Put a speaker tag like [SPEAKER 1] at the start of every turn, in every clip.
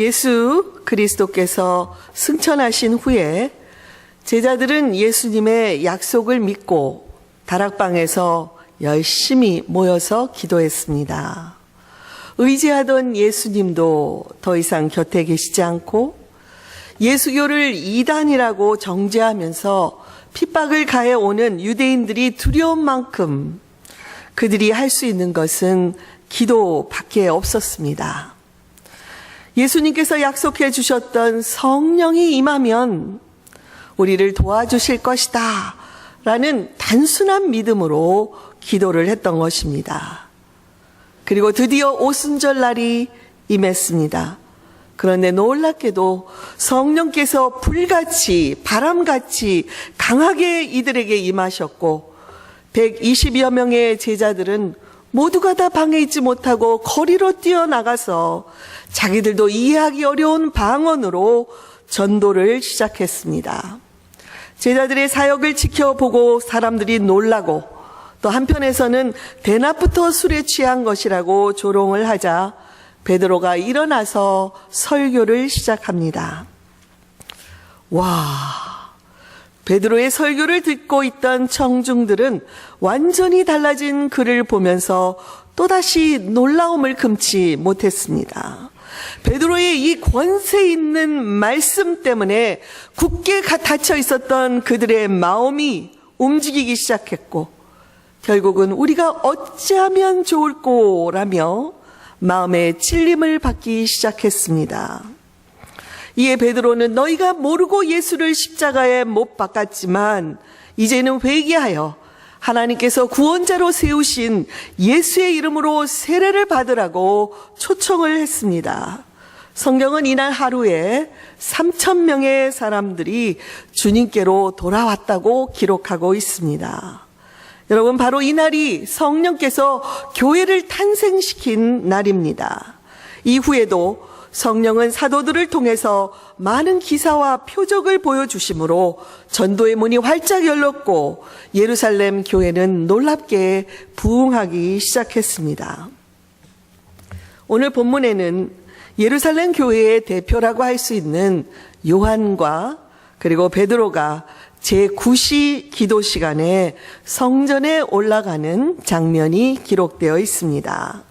[SPEAKER 1] 예수 그리스도께서 승천하신 후에 제자들은 예수님의 약속을 믿고 다락방에서 열심히 모여서 기도했습니다. 의지하던 예수님도 더 이상 곁에 계시지 않고 예수교를 이단이라고 정죄하면서 핍박을 가해 오는 유대인들이 두려운 만큼 그들이 할 수 있는 것은 기도밖에 없었습니다. 예수님께서 약속해 주셨던 성령이 임하면 우리를 도와주실 것이다. 라는 단순한 믿음으로 기도를 했던 것입니다. 그리고 드디어 오순절 날이 임했습니다. 그런데 놀랍게도 성령께서 불같이 바람같이 강하게 이들에게 임하셨고 120여 명의 제자들은 모두가 다 방에 있지 못하고 거리로 뛰어나가서 자기들도 이해하기 어려운 방언으로 전도를 시작했습니다. 제자들의 사역을 지켜보고 사람들이 놀라고 또 한편에서는 대낮부터 술에 취한 것이라고 조롱을 하자 베드로가 일어나서 설교를 시작합니다. 와, 베드로의 설교를 듣고 있던 청중들은 완전히 달라진 그를 보면서 또다시 놀라움을 금치 못했습니다. 베드로의 이 권세 있는 말씀 때문에 굳게 닫혀 있었던 그들의 마음이 움직이기 시작했고 결국은 우리가 어찌하면 좋을꼬라며 마음의 찔림을 받기 시작했습니다. 이에 베드로는 너희가 모르고 예수를 십자가에 못 박았지만 이제는 회개하여 하나님께서 구원자로 세우신 예수의 이름으로 세례를 받으라고 초청을 했습니다. 성경은 이날 하루에 3천 명의 사람들이 주님께로 돌아왔다고 기록하고 있습니다. 여러분 바로 이날이 성령께서 교회를 탄생시킨 날입니다. 이후에도 성령은 사도들을 통해서 많은 기사와 표적을 보여주심으로 전도의 문이 활짝 열렸고 예루살렘 교회는 놀랍게 부흥하기 시작했습니다. 오늘 본문에는 예루살렘 교회의 대표라고 할 수 있는 요한과 그리고 베드로가 제9시 기도 시간에 성전에 올라가는 장면이 기록되어 있습니다.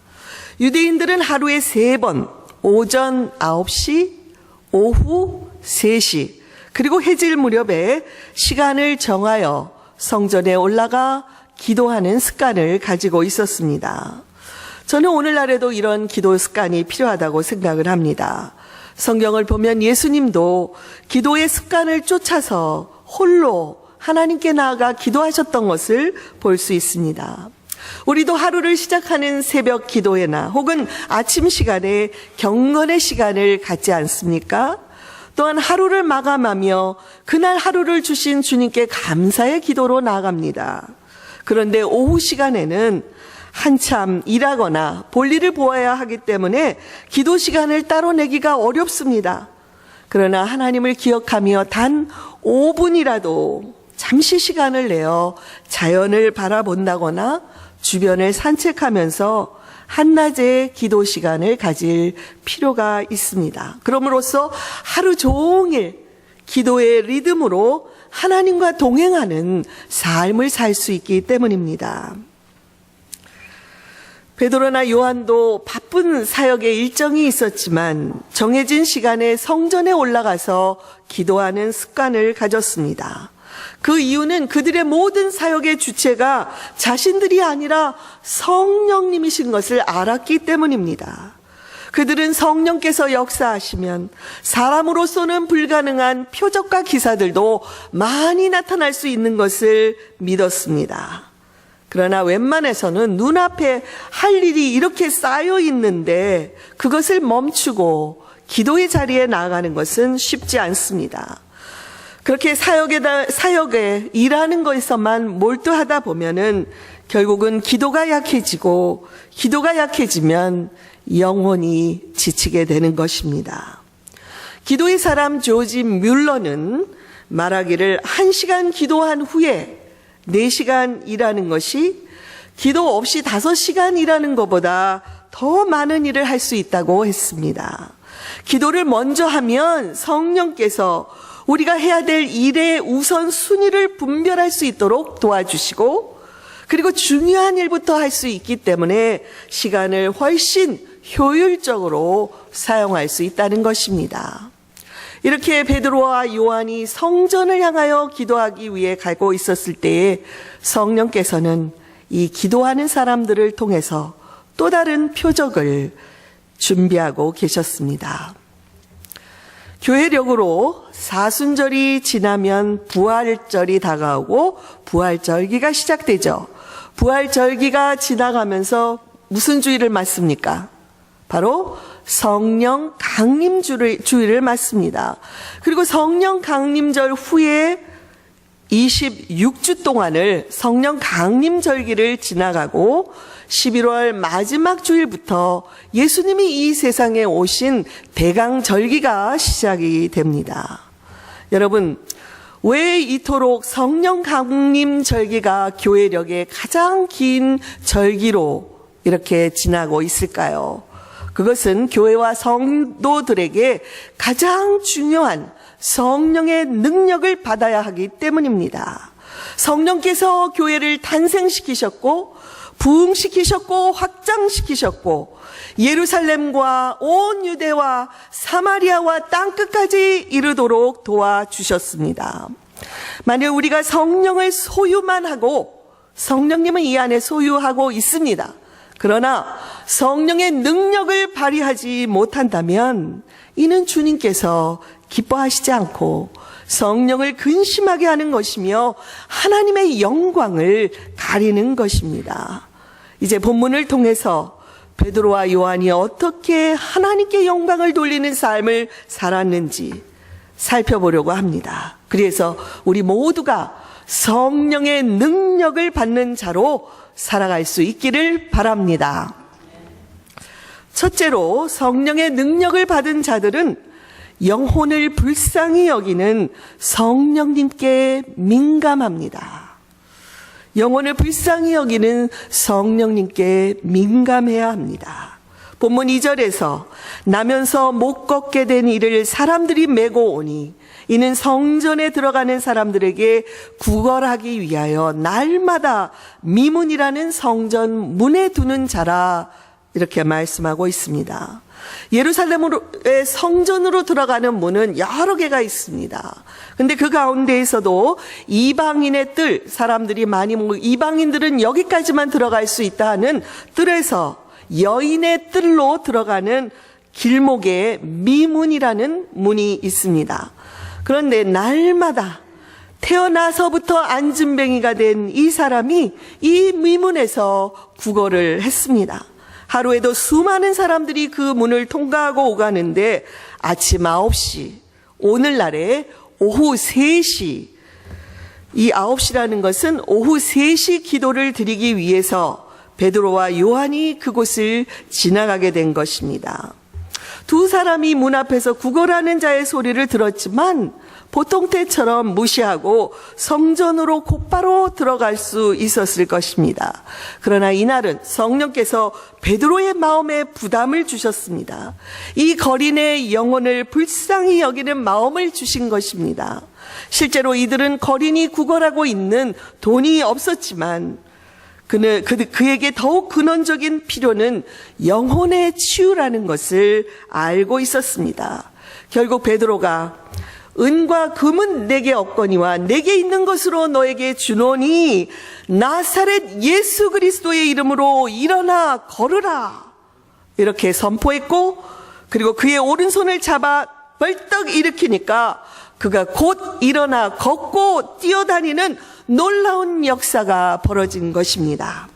[SPEAKER 1] 유대인들은 하루에 세 번, 오전 9시, 오후 3시, 그리고 해질 무렵에 시간을 정하여 성전에 올라가 기도하는 습관을 가지고 있었습니다. 저는 오늘날에도 이런 기도 습관이 필요하다고 생각을 합니다. 성경을 보면 예수님도 기도의 습관을 쫓아서 홀로 하나님께 나아가 기도하셨던 것을 볼 수 있습니다. 우리도 하루를 시작하는 새벽 기도회나 혹은 아침 시간에 경건의 시간을 갖지 않습니까? 또한 하루를 마감하며 그날 하루를 주신 주님께 감사의 기도로 나아갑니다. 그런데 오후 시간에는 한참 일하거나 볼일을 보아야 하기 때문에 기도 시간을 따로 내기가 어렵습니다. 그러나 하나님을 기억하며 단 5분이라도 잠시 시간을 내어 자연을 바라본다거나 주변을 산책하면서 한낮의 기도 시간을 가질 필요가 있습니다. 그럼으로써 하루 종일 기도의 리듬으로 하나님과 동행하는 삶을 살 수 있기 때문입니다. 베드로나 요한도 바쁜 사역의 일정이 있었지만 정해진 시간에 성전에 올라가서 기도하는 습관을 가졌습니다. 그 이유는 그들의 모든 사역의 주체가 자신들이 아니라 성령님이신 것을 알았기 때문입니다. 그들은 성령께서 역사하시면 사람으로서는 불가능한 표적과 기사들도 많이 나타날 수 있는 것을 믿었습니다. 그러나 웬만해서는 눈앞에 할 일이 이렇게 쌓여 있는데 그것을 멈추고 기도의 자리에 나아가는 것은 쉽지 않습니다. 그렇게 사역에다, 사역에 일하는 것에서만 몰두하다 보면은 결국은 기도가 약해지고 기도가 약해지면 영혼이 지치게 되는 것입니다. 기도의 사람 조지 뮬러는 말하기를 한 시간 기도한 후에 4시간 일하는 것이 기도 없이 5시간 일하는 것보다 더 많은 일을 할 수 있다고 했습니다. 기도를 먼저 하면 성령께서 우리가 해야 될 일의 우선 순위를 분별할 수 있도록 도와주시고 그리고 중요한 일부터 할 수 있기 때문에 시간을 훨씬 효율적으로 사용할 수 있다는 것입니다. 이렇게 베드로와 요한이 성전을 향하여 기도하기 위해 가고 있었을 때에 성령께서는 이 기도하는 사람들을 통해서 또 다른 표적을 준비하고 계셨습니다. 교회력으로 사순절이 지나면 부활절이 다가오고 부활절기가 시작되죠. 부활절기가 지나가면서 무슨 주의를 맞습니까? 바로 성령 강림주를, 주의를 맞습니다. 그리고 성령 강림절 후에 26주 동안을 성령 강림절기를 지나가고 11월 마지막 주일부터 예수님이 이 세상에 오신 대강절기가 시작이 됩니다. 여러분, 왜 이토록 성령 강림 절기가 교회력의 가장 긴 절기로 이렇게 지나고 있을까요? 그것은 교회와 성도들에게 가장 중요한 성령의 능력을 받아야 하기 때문입니다. 성령께서 교회를 탄생시키셨고, 부흥시키셨고, 확장시키셨고, 예루살렘과 온 유대와 사마리아와 땅 끝까지 이르도록 도와주셨습니다. 만약 우리가 성령을 소유만 하고, 성령님은 이 안에 소유하고 있습니다. 그러나 성령의 능력을 발휘하지 못한다면 이는 주님께서 기뻐하시지 않고 성령을 근심하게 하는 것이며 하나님의 영광을 가리는 것입니다. 이제 본문을 통해서 베드로와 요한이 어떻게 하나님께 영광을 돌리는 삶을 살았는지 살펴보려고 합니다. 그래서 우리 모두가 성령의 능력을 받는 자로 살아갈 수 있기를 바랍니다. 첫째로 성령의 능력을 받은 자들은 영혼을 불쌍히 여기는 성령님께 민감합니다. 영혼을 불쌍히 여기는 성령님께 민감해야 합니다. 본문 2절에서 나면서 못 걷게 된 이를 사람들이 메고 오니 이는 성전에 들어가는 사람들에게 구걸하기 위하여 날마다 미문이라는 성전 문에 두는 자라 이렇게 말씀하고 있습니다. 예루살렘의 성전으로 들어가는 문은 여러 개가 있습니다. 근데 그 가운데에서도 이방인의 뜰, 사람들이 많이 모고 이방인들은 여기까지만 들어갈 수 있다 하는 뜰에서 여인의 뜰로 들어가는 길목에 미문이라는 문이 있습니다. 그런데 날마다 태어나서부터 안진뱅이가 된 이 사람이 이 미문에서 구걸을 했습니다. 하루에도 수많은 사람들이 그 문을 통과하고 오가는데 아침 9시, 오늘날에 오후 3시, 이 9시라는 것은 오후 3시 기도를 드리기 위해서 베드로와 요한이 그곳을 지나가게 된 것입니다. 두 사람이 문 앞에서 구걸하는 자의 소리를 들었지만 보통 때처럼 무시하고 성전으로 곧바로 들어갈 수 있었을 것입니다. 그러나 이날은 성령께서 베드로의 마음에 부담을 주셨습니다. 이 거린의 영혼을 불쌍히 여기는 마음을 주신 것입니다. 실제로 이들은 거린이 구걸하고 있는 돈이 없었지만 그는 그, 그에게 더욱 근원적인 필요는 영혼의 치유라는 것을 알고 있었습니다. 결국 베드로가 은과 금은 내게 없거니와 내게 있는 것으로 너에게 주노니 나사렛 예수 그리스도의 이름으로 일어나 걸으라 이렇게 선포했고 그리고 그의 오른손을 잡아 벌떡 일으키니까 그가 곧 일어나 걷고 뛰어다니는 놀라운 역사가 벌어진 것입니다.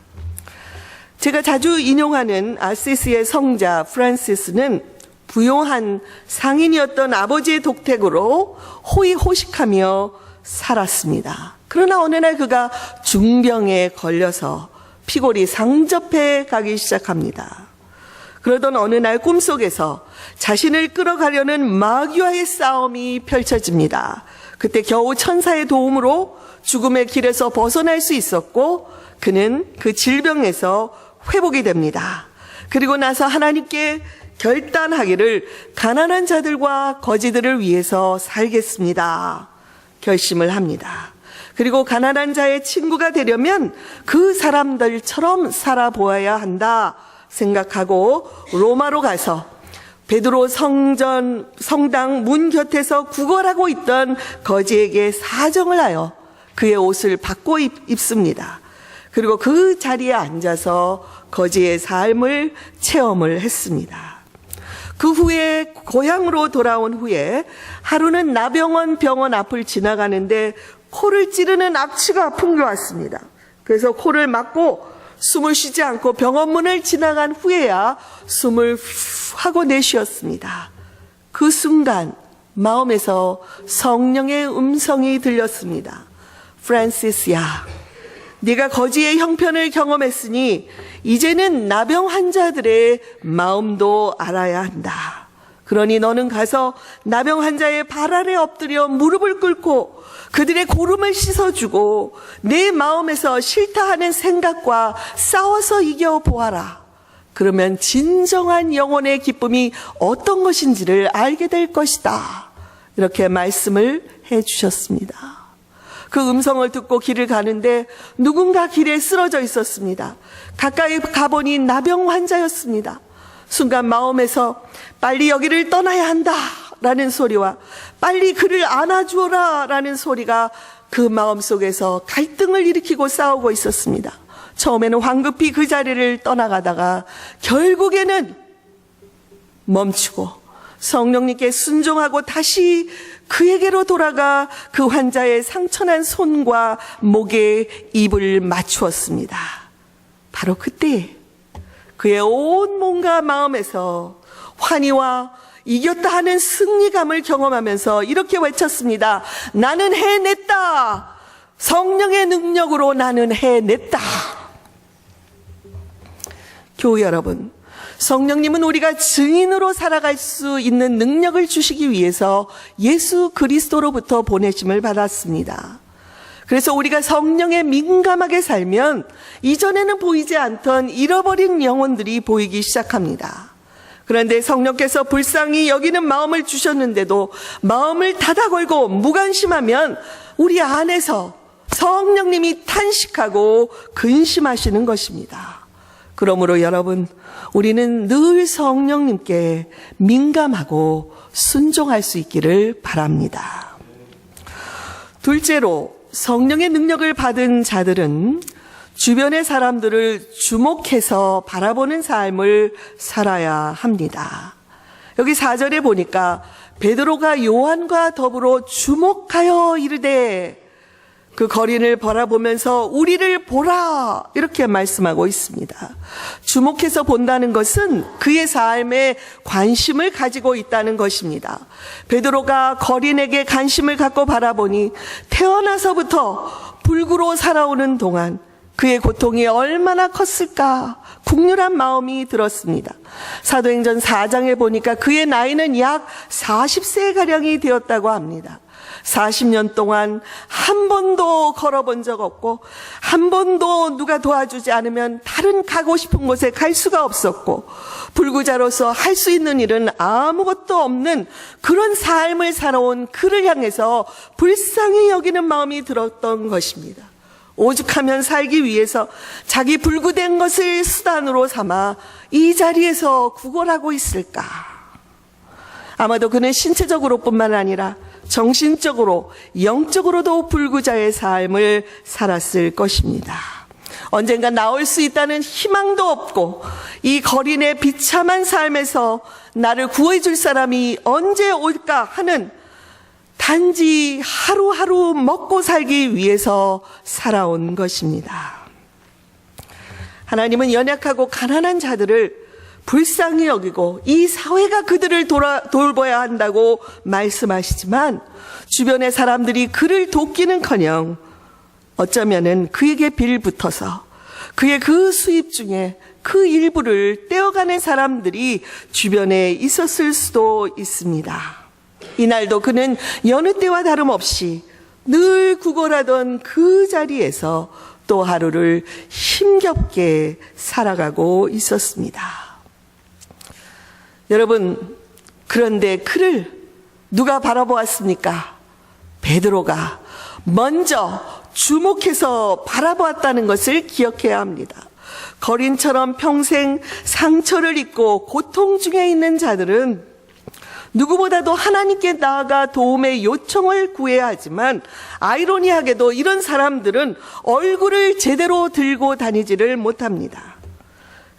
[SPEAKER 1] 제가 자주 인용하는 아시스의 성자 프란시스는 부용한 상인이었던 아버지의 독택으로 호의호식하며 살았습니다. 그러나 어느 날 그가 중병에 걸려서 피골이 상접해 가기 시작합니다. 그러던 어느 날 꿈속에서 자신을 끌어가려는 마귀와의 싸움이 펼쳐집니다. 그때 겨우 천사의 도움으로 죽음의 길에서 벗어날 수 있었고 그는 그 질병에서 회복이 됩니다. 그리고 나서 하나님께 결단하기를 가난한 자들과 거지들을 위해서 살겠습니다. 결심을 합니다. 그리고 가난한 자의 친구가 되려면 그 사람들처럼 살아보아야 한다 생각하고 로마로 가서 베드로 성전 성당 문 곁에서 구걸하고 있던 거지에게 사정을 하여 그의 옷을 바꿔 입, 입습니다. 그리고 그 자리에 앉아서 거지의 삶을 체험을 했습니다. 그 후에 고향으로 돌아온 후에 하루는 나병원 병원 앞을 지나가는데 코를 찌르는 악취가 풍겨왔습니다. 그래서 코를 막고 숨을 쉬지 않고 병원 문을 지나간 후에야 숨을 후 하고 내쉬었습니다. 그 순간 마음에서 성령의 음성이 들렸습니다. 프란시스야, 네가 거지의 형편을 경험했으니 이제는 나병 환자들의 마음도 알아야 한다. 그러니 너는 가서 나병 환자의 발 아래 엎드려 무릎을 꿇고 그들의 고름을 씻어주고 내 마음에서 싫다 하는 생각과 싸워서 이겨보아라. 그러면 진정한 영혼의 기쁨이 어떤 것인지를 알게 될 것이다. 이렇게 말씀을 해 주셨습니다. 그 음성을 듣고 길을 가는데 누군가 길에 쓰러져 있었습니다. 가까이 가보니 나병 환자였습니다. 순간 마음에서 빨리 여기를 떠나야 한다 라는 소리와 빨리 그를 안아주어라 라는 소리가 그 마음 속에서 갈등을 일으키고 싸우고 있었습니다. 처음에는 황급히 그 자리를 떠나가다가 결국에는 멈추고 성령님께 순종하고 다시 그에게로 돌아가 그 환자의 상처난 손과 목에 입을 맞추었습니다. 바로 그때 그의 온 몸과 마음에서 환희와 이겼다 하는 승리감을 경험하면서 이렇게 외쳤습니다. 나는 해냈다. 성령의 능력으로 나는 해냈다. 교우 여러분, 성령님은 우리가 증인으로 살아갈 수 있는 능력을 주시기 위해서 예수 그리스도로부터 보내심을 받았습니다. 그래서 우리가 성령에 민감하게 살면 이전에는 보이지 않던 잃어버린 영혼들이 보이기 시작합니다. 그런데 성령께서 불쌍히 여기는 마음을 주셨는데도 마음을 닫아 걸고 무관심하면 우리 안에서 성령님이 탄식하고 근심하시는 것입니다. 그러므로 여러분, 우리는 늘 성령님께 민감하고 순종할 수 있기를 바랍니다. 둘째로, 성령의 능력을 받은 자들은 주변의 사람들을 주목해서 바라보는 삶을 살아야 합니다. 여기 4절에 보니까 베드로가 요한과 더불어 주목하여 이르되 그 거린을 바라보면서 우리를 보라 이렇게 말씀하고 있습니다. 주목해서 본다는 것은 그의 삶에 관심을 가지고 있다는 것입니다. 베드로가 거린에게 관심을 갖고 바라보니 태어나서부터 불구로 살아오는 동안 그의 고통이 얼마나 컸을까 국률한 마음이 들었습니다. 사도행전 4장에 보니까 그의 나이는 약 40세 가량이 되었다고 합니다. 40년 동안 한 번도 걸어본 적 없고 한 번도 누가 도와주지 않으면 다른 가고 싶은 곳에 갈 수가 없었고 불구자로서 할 수 있는 일은 아무것도 없는 그런 삶을 살아온 그를 향해서 불쌍히 여기는 마음이 들었던 것입니다. 오죽하면 살기 위해서 자기 불구된 것을 수단으로 삼아 이 자리에서 구걸하고 있을까? 아마도 그는 신체적으로뿐만 아니라 정신적으로, 영적으로도 불구자의 삶을 살았을 것입니다. 언젠가 나올 수 있다는 희망도 없고 이 거린의 비참한 삶에서 나를 구해줄 사람이 언제 올까 하는 단지 하루하루 먹고 살기 위해서 살아온 것입니다. 하나님은 연약하고 가난한 자들을 불쌍히 여기고 이 사회가 그들을 돌아, 돌봐야 한다고 말씀하시지만 주변의 사람들이 그를 돕기는커녕 어쩌면은 그에게 빌붙어서 그의 그 수입 중에 그 일부를 떼어가는 사람들이 주변에 있었을 수도 있습니다. 이날도 그는 여느 때와 다름없이 늘 구걸하던 그 자리에서 또 하루를 힘겹게 살아가고 있었습니다. 여러분, 그런데 그를 누가 바라보았습니까? 베드로가 먼저 주목해서 바라보았다는 것을 기억해야 합니다. 거린처럼 평생 상처를 입고 고통 중에 있는 자들은 누구보다도 하나님께 나아가 도움의 요청을 구해야 하지만 아이러니하게도 이런 사람들은 얼굴을 제대로 들고 다니지를 못합니다.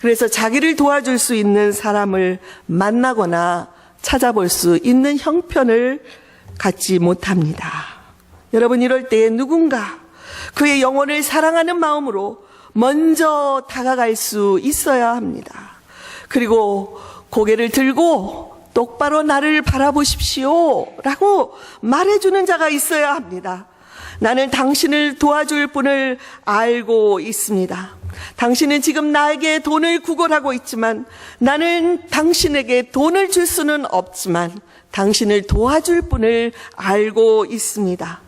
[SPEAKER 1] 그래서 자기를 도와줄 수 있는 사람을 만나거나 찾아볼 수 있는 형편을 갖지 못합니다. 여러분 이럴 때 누군가 그의 영혼을 사랑하는 마음으로 먼저 다가갈 수 있어야 합니다. 그리고 고개를 들고 똑바로 나를 바라보십시오. 라고 말해주는 자가 있어야 합니다. 나는 당신을 도와줄 분을 알고 있습니다. 당신은 지금 나에게 돈을 구걸하고 있지만 나는 당신에게 돈을 줄 수는 없지만 당신을 도와줄 분을 알고 있습니다.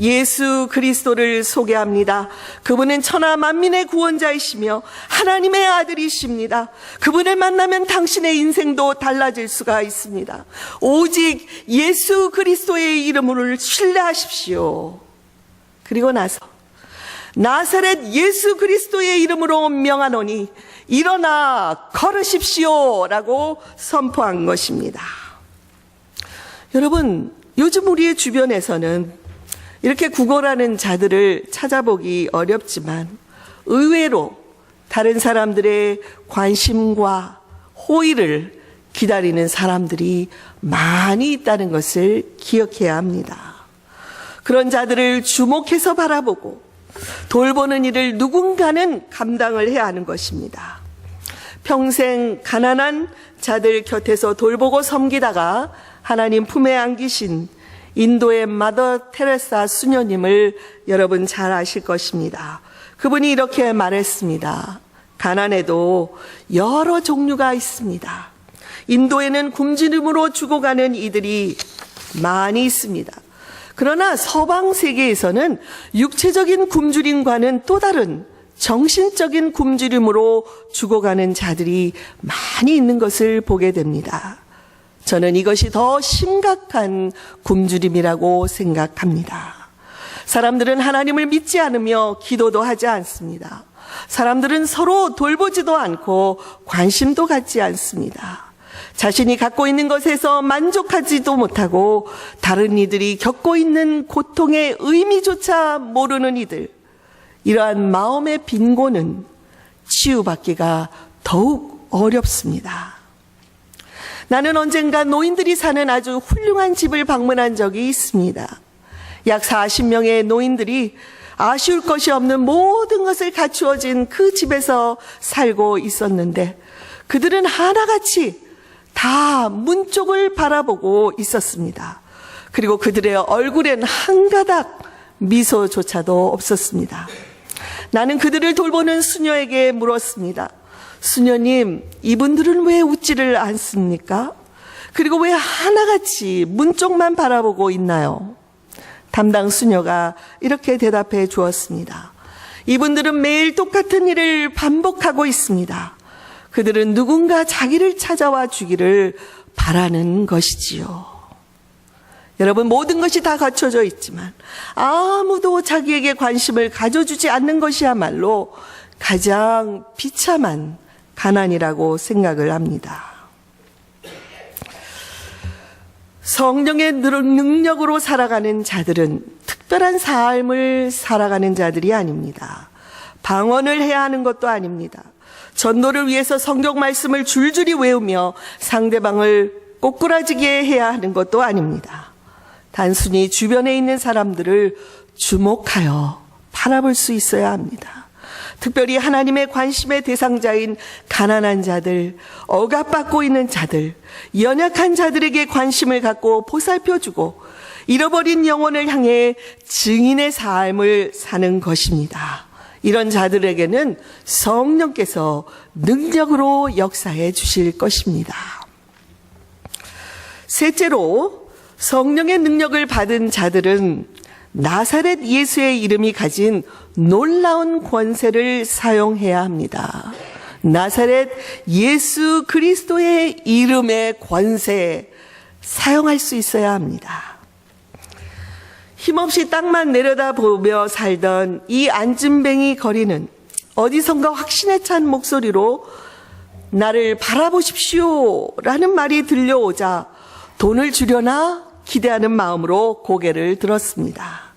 [SPEAKER 1] 예수 그리스도를 소개합니다. 그분은 천하 만민의 구원자이시며 하나님의 아들이십니다. 그분을 만나면 당신의 인생도 달라질 수가 있습니다. 오직 예수 그리스도의 이름을 신뢰하십시오. 그리고 나서 나사렛 예수 그리스도의 이름으로 명하노니 일어나 걸으십시오라고 선포한 것입니다. 여러분, 요즘 우리의 주변에서는 이렇게 구걸하는 자들을 찾아보기 어렵지만 의외로 다른 사람들의 관심과 호의를 기다리는 사람들이 많이 있다는 것을 기억해야 합니다. 그런 자들을 주목해서 바라보고 돌보는 일을 누군가는 감당을 해야 하는 것입니다. 평생 가난한 자들 곁에서 돌보고 섬기다가 하나님 품에 안기신 인도의 마더 테레사 수녀님을 여러분 잘 아실 것입니다. 그분이 이렇게 말했습니다. 가난에도 여러 종류가 있습니다. 인도에는 굶주림으로 죽어가는 이들이 많이 있습니다. 그러나 서방 세계에서는 육체적인 굶주림과는 또 다른 정신적인 굶주림으로 죽어가는 자들이 많이 있는 것을 보게 됩니다. 저는 이것이 더 심각한 굶주림이라고 생각합니다. 사람들은 하나님을 믿지 않으며 기도도 하지 않습니다. 사람들은 서로 돌보지도 않고 관심도 갖지 않습니다. 자신이 갖고 있는 것에서 만족하지도 못하고 다른 이들이 겪고 있는 고통의 의미조차 모르는 이들. 이러한 마음의 빈곤은 치유받기가 더욱 어렵습니다. 나는 언젠가 노인들이 사는 아주 훌륭한 집을 방문한 적이 있습니다. 약 40명의 노인들이 아쉬울 것이 없는 모든 것을 갖추어진 그 집에서 살고 있었는데 그들은 하나같이 다 문 쪽을 바라보고 있었습니다. 그리고 그들의 얼굴엔 한 가닥 미소조차도 없었습니다. 나는 그들을 돌보는 수녀에게 물었습니다. 수녀님, 이분들은 왜 웃지를 않습니까? 그리고 왜 하나같이 문 쪽만 바라보고 있나요? 담당 수녀가 이렇게 대답해 주었습니다. 이분들은 매일 똑같은 일을 반복하고 있습니다. 그들은 누군가 자기를 찾아와 주기를 바라는 것이지요. 여러분, 모든 것이 다 갖춰져 있지만 아무도 자기에게 관심을 가져주지 않는 것이야말로 가장 비참한 가난이라고 생각을 합니다. 성령의 능력으로 살아가는 자들은 특별한 삶을 살아가는 자들이 아닙니다. 방언을 해야 하는 것도 아닙니다. 전도를 위해서 성경 말씀을 줄줄이 외우며 상대방을 꼬꾸라지게 해야 하는 것도 아닙니다. 단순히 주변에 있는 사람들을 주목하여 바라볼 수 있어야 합니다. 특별히 하나님의 관심의 대상자인 가난한 자들, 억압받고 있는 자들, 연약한 자들에게 관심을 갖고 보살펴주고 잃어버린 영혼을 향해 증인의 삶을 사는 것입니다. 이런 자들에게는 성령께서 능력으로 역사해 주실 것입니다. 셋째로 성령의 능력을 받은 자들은 나사렛 예수의 이름이 가진 놀라운 권세를 사용해야 합니다. 나사렛 예수 그리스도의 이름의 권세 사용할 수 있어야 합니다. 힘없이 땅만 내려다보며 살던 이 안진뱅이 거리는 어디선가 확신에 찬 목소리로 나를 바라보십시오 라는 말이 들려오자 돈을 주려나 기대하는 마음으로 고개를 들었습니다.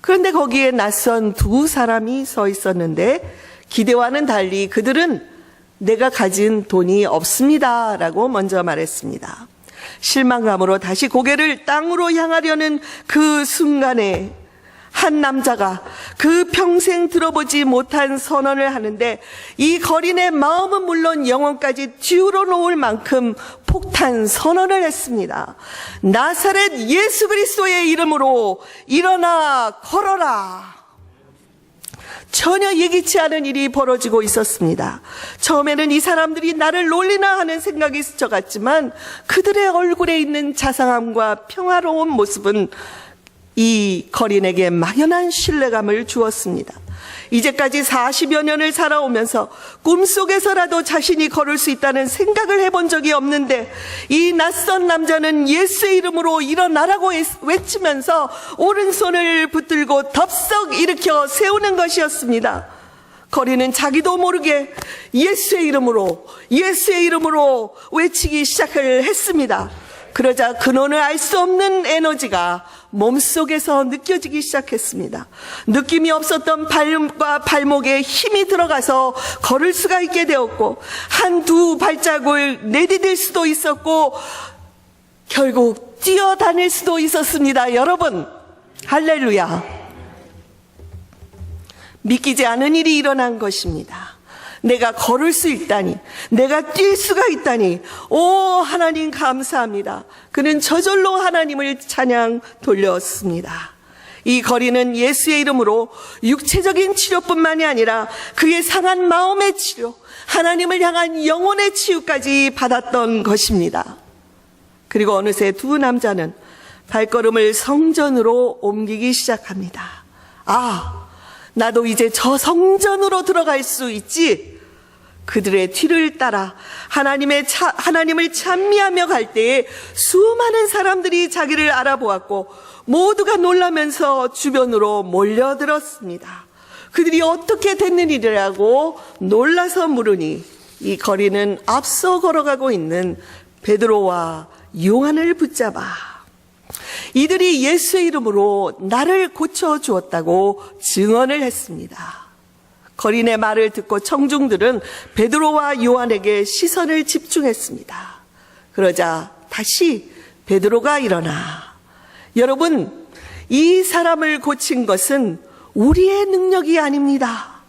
[SPEAKER 1] 그런데 거기에 낯선 두 사람이 서 있었는데 기대와는 달리 그들은 내가 가진 돈이 없습니다 라고 먼저 말했습니다. 실망감으로 다시 고개를 땅으로 향하려는 그 순간에 한 남자가 그 평생 들어보지 못한 선언을 하는데 이 거린의 마음은 물론 영혼까지 뒤로 놓을 만큼 폭탄 선언을 했습니다. 나사렛 예수 그리스도의 이름으로 일어나 걸어라. 전혀 예기치 않은 일이 벌어지고 있었습니다. 처음에는 이 사람들이 나를 놀리나 하는 생각이 스쳐갔지만 그들의 얼굴에 있는 자상함과 평화로운 모습은 이 거린에게 막연한 신뢰감을 주었습니다. 이제까지 40여 년을 살아오면서 꿈속에서라도 자신이 걸을 수 있다는 생각을 해본 적이 없는데 이 낯선 남자는 예수의 이름으로 일어나라고 외치면서 오른손을 붙들고 덥석 일으켜 세우는 것이었습니다. 거리는 자기도 모르게 예수의 이름으로 예수의 이름으로 외치기 시작을 했습니다. 그러자 근원을 알 수 없는 에너지가 몸속에서 느껴지기 시작했습니다. 느낌이 없었던 발과 발목에 힘이 들어가서 걸을 수가 있게 되었고, 한 두 발자국을 내디딜 수도 있었고, 결국 뛰어다닐 수도 있었습니다. 여러분, 할렐루야. 믿기지 않은 일이 일어난 것입니다. 내가 걸을 수 있다니, 내가 뛸 수가 있다니, 오, 하나님 감사합니다. 그는 저절로 하나님을 찬양 돌렸습니다. 이 거리는 예수의 이름으로 육체적인 치료뿐만이 아니라 그의 상한 마음의 치료, 하나님을 향한 영혼의 치유까지 받았던 것입니다. 그리고 어느새 두 남자는 발걸음을 성전으로 옮기기 시작합니다. 아, 나도 이제 저 성전으로 들어갈 수 있지. 그들의 뒤를 따라 하나님의 차, 하나님을 찬미하며 갈 때에 수많은 사람들이 자기를 알아보았고 모두가 놀라면서 주변으로 몰려들었습니다. 그들이 어떻게 됐는 일이라고 놀라서 물으니 이 거리는 앞서 걸어가고 있는 베드로와 요한을 붙잡아 이들이 예수의 이름으로 나를 고쳐 주었다고 증언을 했습니다. 거린의 말을 듣고 청중들은 베드로와 요한에게 시선을 집중했습니다. 그러자 다시 베드로가 일어나 여러분 이 사람을 고친 것은 우리의 능력이 아닙니다.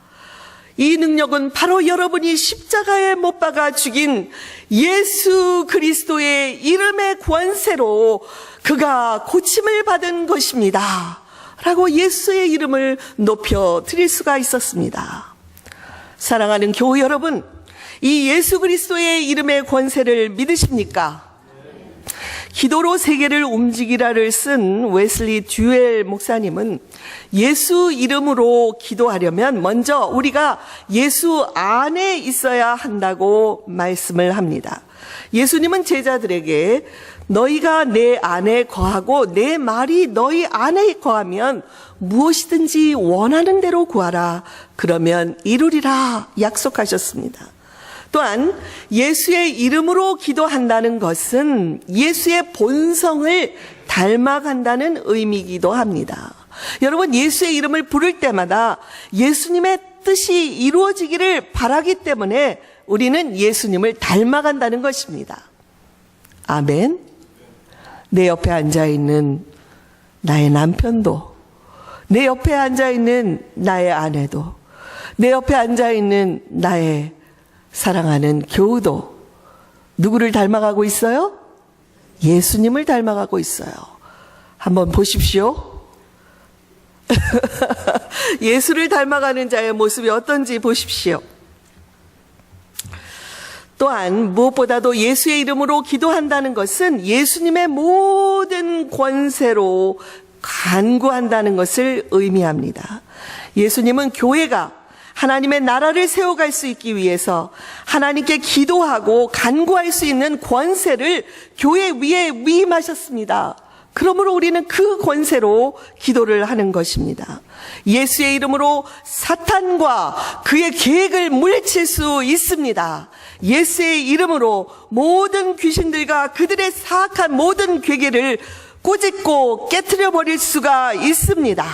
[SPEAKER 1] 이 능력은 바로 여러분이 십자가에 못 박아 죽인 예수 그리스도의 이름의 권세로 그가 고침을 받은 것입니다. 라고 예수의 이름을 높여 드릴 수가 있었습니다. 사랑하는 교우 여러분, 이 예수 그리스도의 이름의 권세를 믿으십니까? 기도로 세계를 움직이라를 쓴 웨슬리 듀엘 목사님은 예수 이름으로 기도하려면 먼저 우리가 예수 안에 있어야 한다고 말씀을 합니다. 예수님은 제자들에게 너희가 내 안에 거하고 내 말이 너희 안에 거하면 무엇이든지 원하는 대로 구하라. 그러면 이루리라 약속하셨습니다. 또한 예수의 이름으로 기도한다는 것은 예수의 본성을 닮아간다는 의미이기도 합니다. 여러분, 예수의 이름을 부를 때마다 예수님의 뜻이 이루어지기를 바라기 때문에 우리는 예수님을 닮아간다는 것입니다. 아멘. 내 옆에 앉아 있는 나의 남편도, 내 옆에 앉아 있는 나의 아내도, 내 옆에 앉아 있는 나의 사랑하는 교우도 누구를 닮아가고 있어요? 예수님을 닮아가고 있어요. 한번 보십시오. 예수를 닮아가는 자의 모습이 어떤지 보십시오. 또한 무엇보다도 예수의 이름으로 기도한다는 것은 예수님의 모든 권세로 간구한다는 것을 의미합니다. 예수님은 교회가 하나님의 나라를 세워갈 수 있기 위해서 하나님께 기도하고 간구할 수 있는 권세를 교회 위에 위임하셨습니다. 그러므로 우리는 그 권세로 기도를 하는 것입니다. 예수의 이름으로 사탄과 그의 계획을 물리칠 수 있습니다. 예수의 이름으로 모든 귀신들과 그들의 사악한 모든 괴계를 꼬집고 깨뜨려 버릴 수가 있습니다.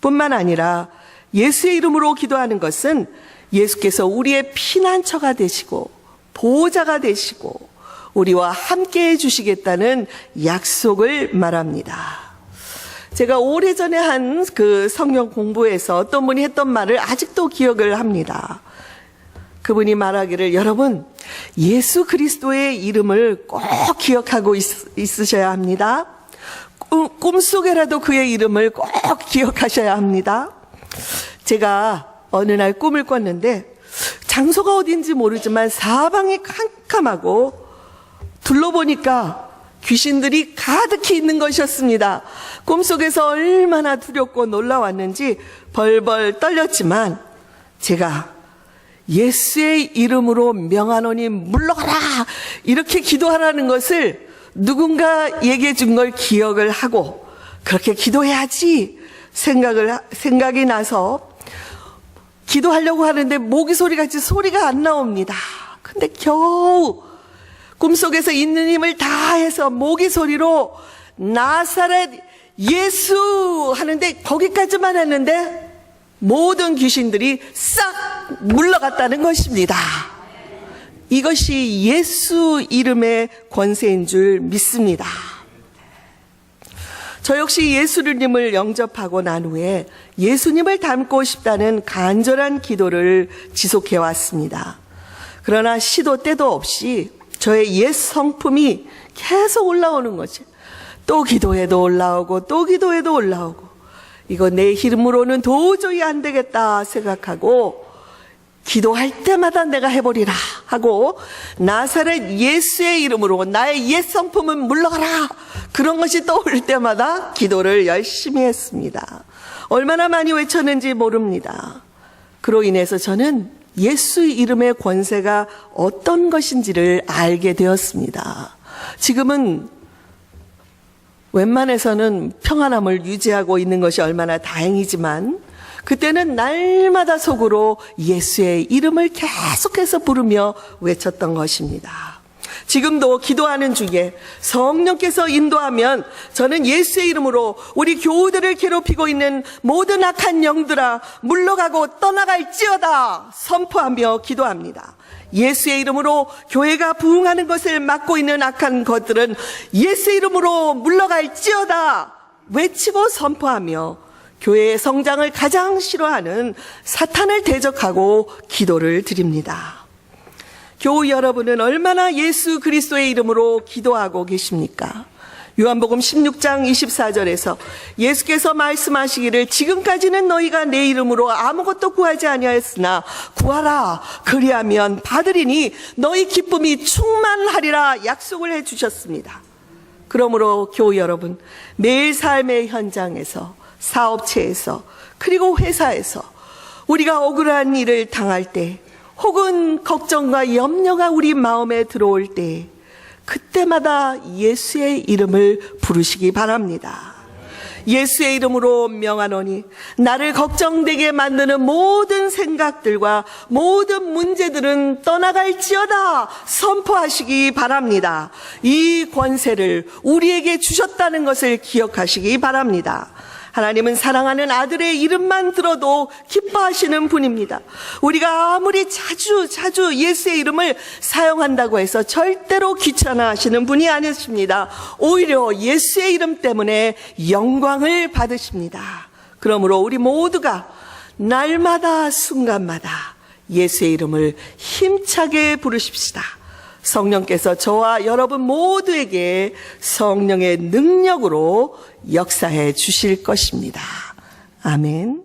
[SPEAKER 1] 뿐만 아니라 예수의 이름으로 기도하는 것은 예수께서 우리의 피난처가 되시고 보호자가 되시고 우리와 함께 해주시겠다는 약속을 말합니다. 제가 오래전에 한 그 성경 공부에서 어떤 분이 했던 말을 아직도 기억을 합니다. 그분이 말하기를 여러분 예수 그리스도의 이름을 꼭 기억하고 있, 있으셔야 합니다. 꿈- 꿈속에라도 그의 이름을 꼭 기억하셔야 합니다. 제가 어느 날 꿈을 꿨는데 장소가 어딘지 모르지만 사방이 캄캄하고 둘러보니까 귀신들이 가득히 있는 것이었습니다. 꿈속에서 얼마나 두렵고 놀라웠는지 벌벌 떨렸지만 제가 예수의 이름으로 명하노니 물러가라! 이렇게 기도하라는 것을 누군가 얘기해 준 걸 기억을 하고 그렇게 기도해야지 생각을, 생각이 나서 기도하려고 하는데 모기 소리 같이 소리가 안 나옵니다. 근데 겨우 꿈속에서 있는 힘을 다해서 모기 소리로 나사렛 예수 하는데 거기까지만 했는데 모든 귀신들이 싹 물러갔다는 것입니다. 이것이 예수 이름의 권세인 줄 믿습니다. 저 역시 예수님을 영접하고 난 후에 예수님을 닮고 싶다는 간절한 기도를 지속해 왔습니다. 그러나 시도 때도 없이 저의 옛 성품이 계속 올라오는 거지. 또 기도해도 올라오고 또 기도해도 올라오고 이거 내 힘으로는 도저히 안 되겠다 생각하고 기도할 때마다 내가 해버리라 하고 나사렛 예수의 이름으로 나의 옛 성품은 물러가라 그런 것이 떠올 때마다 기도를 열심히 했습니다. 얼마나 많이 외쳤는지 모릅니다. 그로 인해서 저는 예수 이름의 권세가 어떤 것인지를 알게 되었습니다. 지금은 웬만해서는 평안함을 유지하고 있는 것이 얼마나 다행이지만 그때는 날마다 속으로 예수의 이름을 계속해서 부르며 외쳤던 것입니다. 지금도 기도하는 중에 성령께서 인도하면 저는 예수의 이름으로 우리 교우들을 괴롭히고 있는 모든 악한 영들아 물러가고 떠나갈지어다 선포하며 기도합니다. 예수의 이름으로 교회가 부흥하는 것을 막고 있는 악한 것들은 예수의 이름으로 물러갈지어다 외치고 선포하며 교회의 성장을 가장 싫어하는 사탄을 대적하고 기도를 드립니다. 교우 여러분은 얼마나 예수 그리스도의 이름으로 기도하고 계십니까? 요한복음 16장 24절에서 예수께서 말씀하시기를 지금까지는 너희가 내 이름으로 아무것도 구하지 아니하였으나 구하라 그리하면 받으리니 너희 기쁨이 충만하리라 약속을 해 주셨습니다. 그러므로 교우 여러분 매일 삶의 현장에서 사업체에서 그리고 회사에서 우리가 억울한 일을 당할 때 혹은 걱정과 염려가 우리 마음에 들어올 때 그때마다 예수의 이름을 부르시기 바랍니다. 예수의 이름으로 명하노니 나를 걱정되게 만드는 모든 생각들과 모든 문제들은 떠나갈지어다 선포하시기 바랍니다. 이 권세를 우리에게 주셨다는 것을 기억하시기 바랍니다. 하나님은 사랑하는 아들의 이름만 들어도 기뻐하시는 분입니다. 우리가 아무리 자주 자주 예수의 이름을 사용한다고 해서 절대로 귀찮아하시는 분이 아니십니다. 오히려 예수의 이름 때문에 영광을 받으십니다. 그러므로 우리 모두가 날마다 순간마다 예수의 이름을 힘차게 부르십시다. 성령께서 저와 여러분 모두에게 성령의 능력으로 역사해 주실 것입니다. 아멘.